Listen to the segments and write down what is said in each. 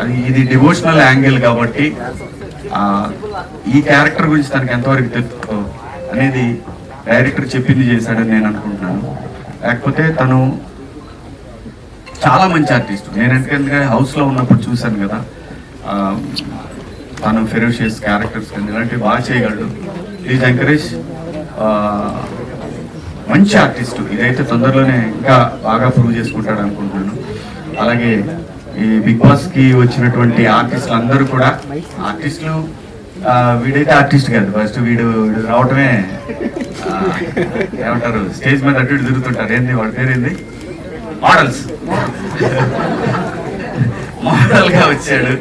అది ఇది devotional angle కాబట్టి ఈ క్యారెక్టర్ గురించి తనకి ఎంతవరకు తెలుసు అనేది డైరెక్టర్ చెప్పింది చేశాడని నేను అనుకుంటున్నాను. లేకపోతే తను చాలా మంచి ఆర్టిస్ట్ నేను ఎందుకంటే హౌస్లో ఉన్నప్పుడు చూశాను కదా. తను ఫెరోషియస్ క్యారెక్టర్స్ కానీ ఇలాంటివి బాగా చేయగలడు. ప్లీజ్ ఎంకరేజ్ మంచి ఆర్టిస్టు ఇదైతే తొందరలోనే ఇంకా బాగా ప్రూవ్ చేసుకుంటాడు అనుకుంటున్నాను. అలాగే ఈ బిగ్ బాస్కి వచ్చినటువంటి ఆర్టిస్టులు అందరూ కూడా ఆర్టిస్టులు వీడైతే ఆర్టిస్ట్ కాదు. ఫస్ట్ వీడు వీడు రావటమే ఏమంటారు స్టేజ్ మీద అటు ఇటు తిరుగుతుంటారు. ఏంది వాడి పేరేంది మోడల్స్ మోడల్గా వచ్చాడు.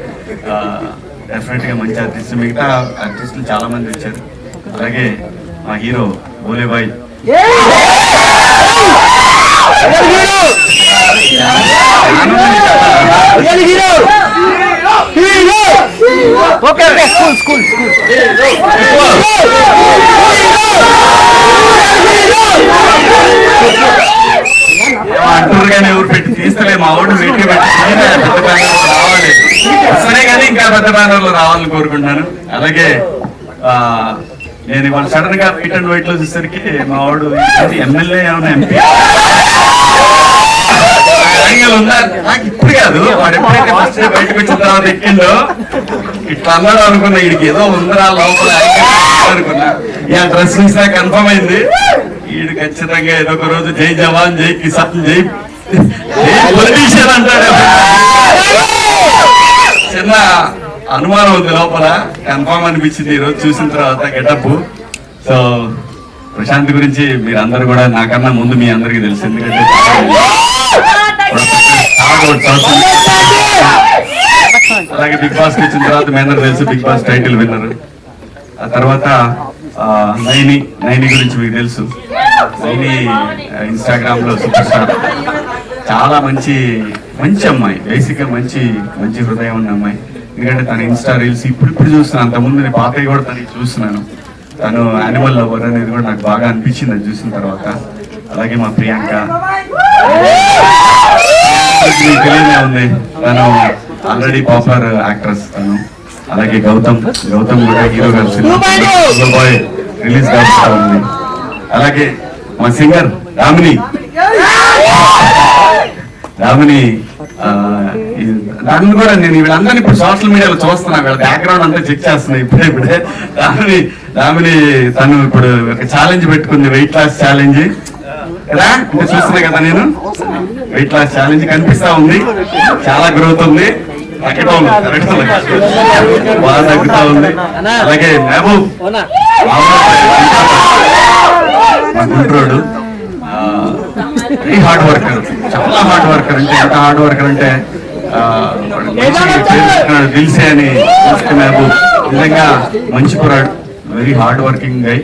డెఫినెట్గా మంచి ఆర్టిస్ట్ మిగతా ఆర్టిస్టులు చాలా మంది వచ్చారు. అలాగే మా hero బోలేబాయ్ okay okay school school school అంటారు కానీ ఎవరు పెట్టి తీస్తలే మా ఓటు పెట్టి పెట్టి పెద్ద బ్యానర్లో రావాలి. వస్తేనే కానీ ఇంకా పెద్ద బ్యానర్లో రావాలని కోరుకుంటున్నాను. అలాగే నేను ఇవాళ సడన్గా ఫిట్ అండ్ వైట్లో చూసేసరికి మా వాడు ఎమ్మెల్యే ఏమైనా ఎంపీ నాకు ఇప్పుడు కాదు. వాడు ఎప్పుడైతే ఫస్ట్ డే బయటకు వచ్చిన తర్వాత ఎక్కిండో ఇట్లా అన్నాడు అనుకున్నా వీడికి ఏదో ఉందిరా లోపల అనుకున్నా. ఈ డ్రెస్ చూసినా కన్ఫర్మ్ అయింది. వీడు ఖచ్చితంగా ఏదో ఒక రోజు జై జవాన్ జై కిసాన్ జై జై పొలిటీషియన్ అంటాడు. అనుమానం ఉంది లోపల. కన్ఫామ్ అనిపించింది ఈ రోజు చూసిన తర్వాత గెటప్ సో ప్రశాంత్ గురించి మీరందరూ కూడా నాకన్నా ముందు మీ అందరికీ తెలుసు. ఎందుకంటే అలాగే బిగ్ బాస్ వచ్చిన తర్వాత మీ అందరూ తెలుసు బిగ్ బాస్ టైటిల్ విన్నర్ ఆ తర్వాత నైని నైని గురించి మీకు తెలుసు. నైని ఇన్స్టాగ్రామ్లో సూపర్ స్టార్ చాలా మంచి మంచి అమ్మాయి. బేసిక్గా మంచి మంచి హృదయం ఉన్న అమ్మాయి. ఎందుకంటే తన ఇన్స్టా రీల్స్ ఇప్పుడు ఇప్పుడు చూస్తున్నాను అంత ముందు నేను పాతవి కూడా తనకి చూస్తున్నాను. తను యానిమల్ లవర్ అనేది కూడా నాకు బాగా అనిపించింది అది చూసిన తర్వాత. అలాగే మా ప్రియాంక. మీకు ఉంది తను ఆల్రెడీ పాపులర్ యాక్ట్రెస్ తను. అలాగే గౌతమ్ గౌతమ్ కూడా హీరో కలిసి బాయ్ రిలీజ్ ఉంది అలాగే మా సింగర్ రామిని రామిని దాన్ని కూడా నేను వీళ్ళందరినీ ఇప్పుడు సోషల్ మీడియాలో చూస్తున్నా వీళ్ళ బ్యాక్గ్రౌండ్ అంతా చెక్ చేస్తున్నా ఇప్పుడే ఇప్పుడే. రామిని దామిని తను ఇప్పుడు ఒక ఛాలెంజ్ పెట్టుకుంది వెయిట్ లాస్ ఛాలెంజ్ కదా? ఇంకా చూస్తున్నా కదా నేను? వెయిట్ లాస్ ఛాలెంజ్ కనిపిస్తా ఉంది. చాలా గ్రోత్ ఉంది. బాగా తగ్గుతా ఉంది. అలాగే మహబూబ్ గుంట్రోడు. వెరీ హార్డ్ వర్కర్ చాలా హార్డ్ వర్కర్ అంటే ఎంత హార్డ్ వర్కర్ అంటే దిల్సే అని నిజంగా మంచి కురాడు వెరీ హార్డ్ వర్కింగ్ గై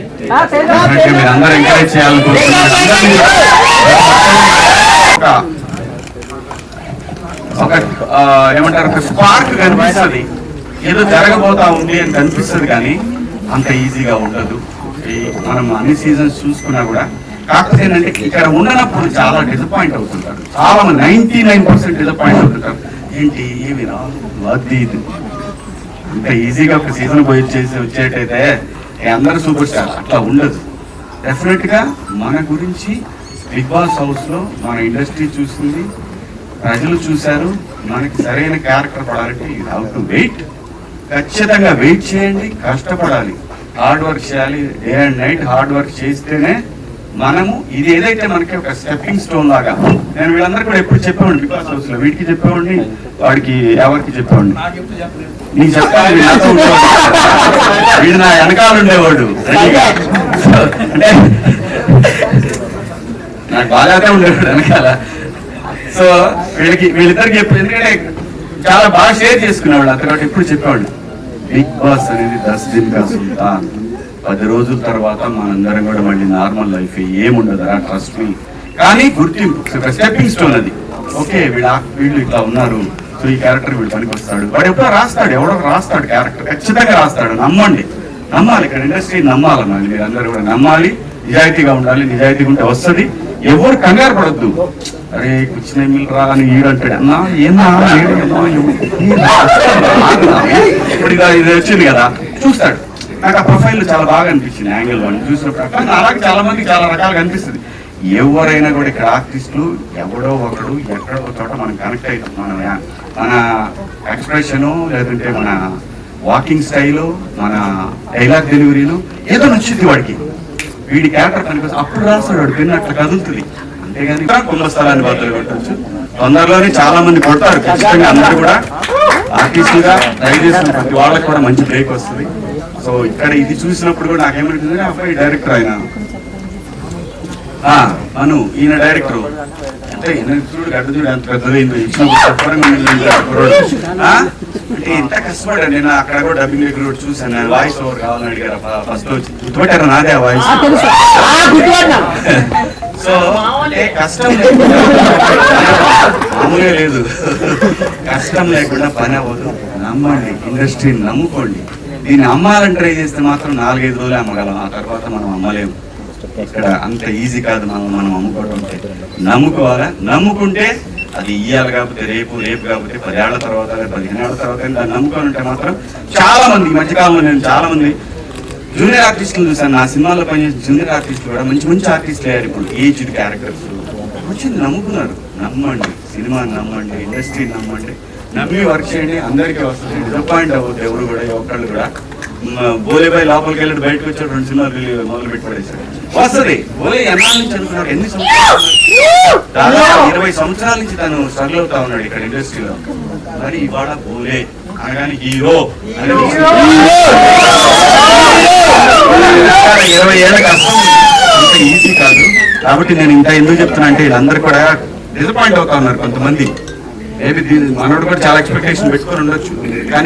మీరు అందరూ ఎంకరేజ్ చేయాలనుకుంటున్నాను అందరినీ ఒక- ఏమంటారు ఒక స్పార్క్ కనిపిస్తుంది. ఏదో జరగబోతా ఉంది అని కనిపిస్తుంది కానీ అంత ఈజీగా ఉండదు. మనం అన్ని సీజన్స్ చూసుకున్నా కూడా కాకపోతే ఏంటంటే ఇక్కడ ఉండనప్పుడు చాలా డిసప్పాయింట్ అవుతుంటారు. చాలా మంది నైన్టీ నైన్ పర్సెంట్ డిసప్పాయింట్ అవుతుంటారు. ఏంటి ఏమి రాదు. అది ఇది. ఈజీగా ఒక సీజన్ పోయి వచ్చేసి వచ్చేటైతే అందరూ అందరు సూపర్ స్టార్ అట్లా ఉండదు. డెఫినెట్గా మన గురించి బిగ్ బాస్ హౌస్లో మన ఇండస్ట్రీ చూస్తుంది ప్రజలు చూశారు. మనకి సరైన క్యారెక్టర్ పడాలంటే ఇది హౌ టు వెయిట్ ఖచ్చితంగా వెయిట్ చేయండి. కష్టపడాలి. హార్డ్ వర్క్ చేయాలి. Day and night hard work చేస్తేనే మనము ఇది ఏదైతే మనకి ఒక స్టెప్పింగ్ స్టోన్ లాగా నేను వీళ్ళందరూ కూడా ఎప్పుడు చెప్పేవాడిని బిగ్ బాస్ హౌస్లో వీడికి చెప్పేవాడిని వాడికి ఎవరికి చెప్పేవాడిని. నీకు చెప్తాను వీడు నా వెనకాల ఉండేవాడు అంటే నాకు బాగానే ఉండేవాడు వెనకాల. సో వీళ్ళకి వీళ్ళిద్దరికి ఎప్పుడు ఎందుకంటే చాలా బాగా షేర్ చేసుకునేవాడు అతను ఎప్పుడు చెప్పేవాడు బిగ్ బాస్ అనేది దస్ దిన్ కా సుల్తాన్. పది రోజుల తర్వాత మనందరం కూడా మళ్ళీ నార్మల్ లైఫ్ ఏముండదురా ట్రస్ట్ మీ కానీ గుర్తింపు స్టెప్పింగ్ స్టోన్ అది ఓకే వీళ్ళ వీళ్ళు ఇట్లా ఉన్నారు సో ఈ క్యారెక్టర్ వీళ్ళు పనికి వస్తాడు వాడు ఎప్పుడో రాస్తాడు ఎవడో రాస్తాడు క్యారెక్టర్ ఖచ్చితంగా రాస్తాడు నమ్మండి నమ్మాలి ఇక్కడ ఇండస్ట్రీ నమ్మాలన్నది మీరు అందరూ కూడా నమ్మాలి నిజాయితీగా ఉండాలి నిజాయితీగా ఉంటే వస్తుంది ఎవరు కంగారు పడద్దు అరే కూర్చుని ఎమ్మెల్యే రా అని ఈడు అంటాడు అన్నా ఏందా ఇప్పుడు ఇది వచ్చింది కదా చూస్తాడు నాకు ఆ ప్రొఫైల్ చాలా బాగా అనిపించింది యాంగిల్ వన్ చూసినప్పుడు అట్లా అలాగే చాలా మంది చాలా రకాలుగా అనిపిస్తుంది. ఎవరైనా కూడా ఇక్కడ ఆర్టిస్టులు ఎవడో ఒకడు ఎక్కడో చోట మనం కనెక్ట్ అవుతాం. మన మన ఎక్స్ప్రెషను లేదంటే మన వాకింగ్ స్టైలు మన డైలాగ్ డెలివరీలు ఏదో నచ్చింది వాడికి. వీడి క్యారెక్టర్ కనిపిస్తుంది అప్పుడు రాస్తాడు వాడు పిన్ అట్లా కదులుతుంది. అంతేగాని కుంభస్థలాన్ని బద్దలు కొట్టచ్చు. తొందరలోనే చాలా మంది కొడతారు ఖచ్చితంగా అందరూ కూడా. ఆర్టిస్టులుగా ట్రై చేసిన ప్రతి వాళ్ళకి కూడా మంచి బ్రేక్ వస్తుంది. సో ఇక్కడ ఇది చూసినప్పుడు కూడా నాకేమనిపించింది అబ్బాయి డైరెక్టర్ ఆయన. అను ఈయన డైరెక్టర్ అంటే చూడు గడ్డ చూడు ఎంత పెద్దదైందో? అంటే ఎంత కష్టపడ్డా నేను అక్కడ కూడా డబ్బింగ్ దగ్గర కూడా చూసాను నేను వాయిస్ ఓవర్ కావాలని అడిగారు. ఫస్ట్ వచ్చి. గుర్తుపెట్టారా నాదే ఆ వాయిస్ సో కష్టం లేకుండా మామూలుగా లేదు. కష్టం లేకుండా పని అవ్వదు. నమ్మండి ఇండస్ట్రీని నమ్ముకోండి. దీన్ని అమ్మాలని ట్రై చేస్తే మాత్రం నాలుగైదు రోజులు అమ్మగలం. ఆ తర్వాత మనం అమ్మలేము. ఇక్కడ అంత ఈజీ కాదు మనం మనం అమ్ముకోవడం నమ్ముకోవాలా? నమ్ముకుంటే అది ఇయ్యాలి కాకపోతే రేపు రేపు కాకపోతే పదేళ్ళ తర్వాత పదిహేను ఏళ్ళ తర్వాత దాన్ని నమ్ముకొని ఉంటే మాత్రం చాలా మంది మధ్యకాలంలో నేను చాలా మంది జూనియర్ ఆర్టిస్టులు చూసాను నా సినిమాలో పనిచేసిన జూనియర్ ఆర్టిస్టులు కూడా మంచి మంచి ఆర్టిస్టులు అయ్యారు ఇప్పుడు. Aged characters. వచ్చింది నమ్ముకున్నారు. నమ్మండి. సినిమాని నమ్మండి. ఇండస్ట్రీని నమ్మండి. నమ్మి వర్క్ చేయండి. అందరికీ వస్తుంది. డిసప్పాయింట్ అవ్వద్దు. ఎవరు కూడా ఒక్కళ్ళు కూడా. బోలేబాయ్ లోపలికి వెళ్ళి బయటకు వచ్చాడు రెండు సినిమాలు మొదలు పెట్టి పడేశాడు వస్తుంది. బోలే ఎన్నాళ్ళ నుంచి అనుకున్నాడు ఎన్ని సంవత్సరాలు? దాదాపు ఇరవై సంవత్సరాల నుంచి తను స్ట్రగుల్ అవుతా ఉన్నాడు ఇక్కడ ఇండస్ట్రీలో. మరి ఇవాళ బోలే అనగానే హీరో. ఇరవై ఏళ్ళ కష్టం అంత ఈజీ కాదు. కాబట్టి నేను ఇంకా ఎందుకు చెప్తున్నా అంటే వీళ్ళందరూ కూడా డిసప్పాయింట్ అవుతా ఉన్నారు కొంతమంది. మేబీ మనోడు కూడా చాలా ఎక్స్పెక్టేషన్ పెట్టుకుని ఉండొచ్చు. కానీ